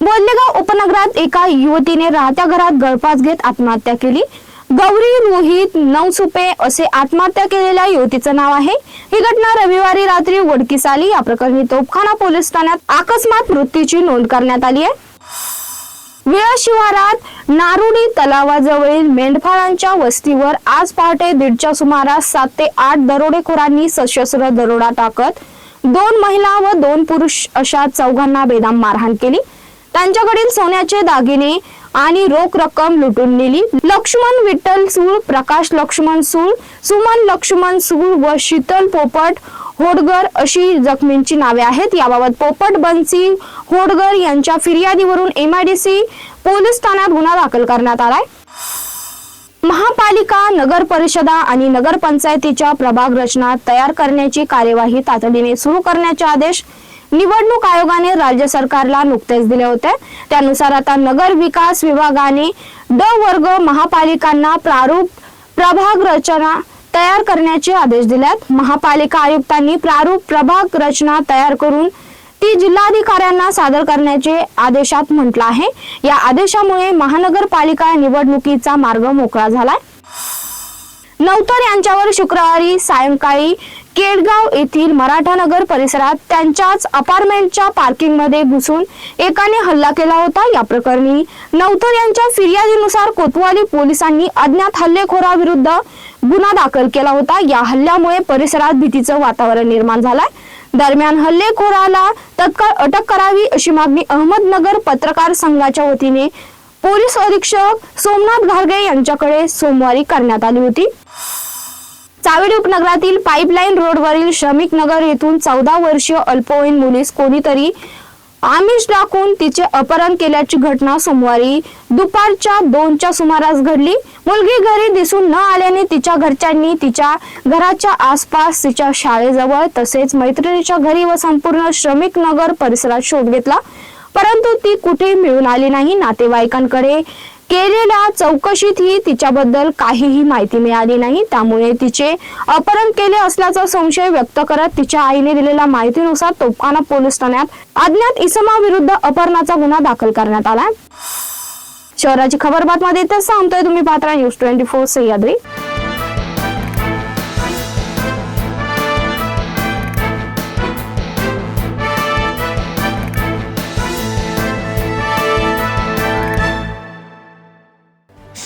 बोललेगाव उपनगरात एका युवतीने राहत्या घरात गळफास घेत आत्महत्या केली. गौरी रोहित नवसुपे असे आत्महत्या केलेल्या युवतीचं नाव आहे. ही घटना रविवारी रात्री वडकीस आली या प्रकरणी तोपखाना पोलीस ठाण्यात अकस्मात मृत्यूची नोंद करण्यात आली आहे. विळा शिवारात नारुडी तलावाजवळील मेंढपाळांच्या वस्तीवर आज पहाटे दीडच्या सुमारास सात ते आठ दरोडेखोरांनी सशस्त्र दरोडा टाकत दोन महिला व दोन पुरुष अशा चौघांना बेदाम मारहाण केली. त्यांच्याकडील सोन्याचे दागिने आणि रोख रक्कम लुटून नेली. लक्ष्मण विठ्ठल सूळ प्रकाश लक्ष्मण सूळ सुमन लक्ष्मण सूळ व शीतल पोपट होडगर अशी जखमींची नावे आहेत. याबाबत पोपट बन्सी होडगर यांच्या फिर्यादीवरून एमआयडीसी पोलीस ठाण्यात गुन्हा दाखल करण्यात आलाय. महापालिका नगर परिषदा आणि नगरपंचायतीच्या प्रभाग रचना तयार करण्याची कार्यवाही तातडीने सुरू करण्याचे आदेश निवडणूक आयोगाने राज्य सरकारला नुकतेच दिले होते. त्यानुसार आता नगर विकास विभागाने ड वर्ग महापालिकांना प्रारूप प्रभाग रचना तयार करण्याचे आदेश दिल्यात. महापालिका आयुक्तांनी प्रारूप प्रभाग रचना तयार करून ती जिल्हाधिकाऱ्यांना सादर करण्याचे आदेशात म्हटलं आहे. या आदेशामुळे महानगरपालिका निवडणुकीचा मार्ग मोकळा झालाय. नवतर यांच्यावर शुक्रवारी सायंकाळी केडगाव येथील मराठा नगर परिसरात त्यांच्याच अपार्टमेंटच्या पार्किंगमध्ये घुसून एकाने हल्ला केला होता. या प्रकरणी नवतर यांच्या फिर्यादीनुसार कोतवाली पोलिसांनी अज्ञात हल्लेखोराविरुद्ध गुन्हा दाखल केला होता. या हल्ल्यामुळे परिसरात भीतीचं वातावरण निर्माण झालंय. दरम्यान हल्लेखोराला तत्काळ अटक करावी अशी मागणी अहमदनगर पत्रकार संघाच्या वतीने पोलीस अधीक्षक सोमनाथ घारगे यांच्याकडे सोमवारी करण्यात आली होती. चावेडी उपनगरातील पाईपलाईन रोडवरील श्रमिक नगर येथून चौदा वर्षीय अल्पवयीन मुलीस कोणीतरी आमिष दाखवून तिचे अपहरण केल्याची घटना सोमवारी दुपारच्या दोनच्या सुमारास घडली. मुलगी घरी दिसून न आल्याने तिच्या घरच्यांनी तिच्या घराच्या आसपास तिच्या शाळेजवळ तसेच मैत्रिणीच्या घरी व संपूर्ण श्रमिक नगर परिसरात शोध घेतला. परंतु ती कुठे मिळून आली नाही. नातेवाईकांकडे केलेल्या चौकशीतही तिच्याबद्दल काहीही माहिती मिळाली नाही. त्यामुळे तिचे अपहरण केले असल्याचा संशय व्यक्त करत तिच्या आईने दिलेल्या माहितीनुसार तोफखाना पोलीस ठाण्यात अज्ञात इसमाविरुद्ध अपहरणाचा गुन्हा दाखल करण्यात आला. शहराची खबर बातमध्ये इथेच सांगतोय तुम्ही पात्रा न्यूज ट्वेंटी फोर सह्याद्री.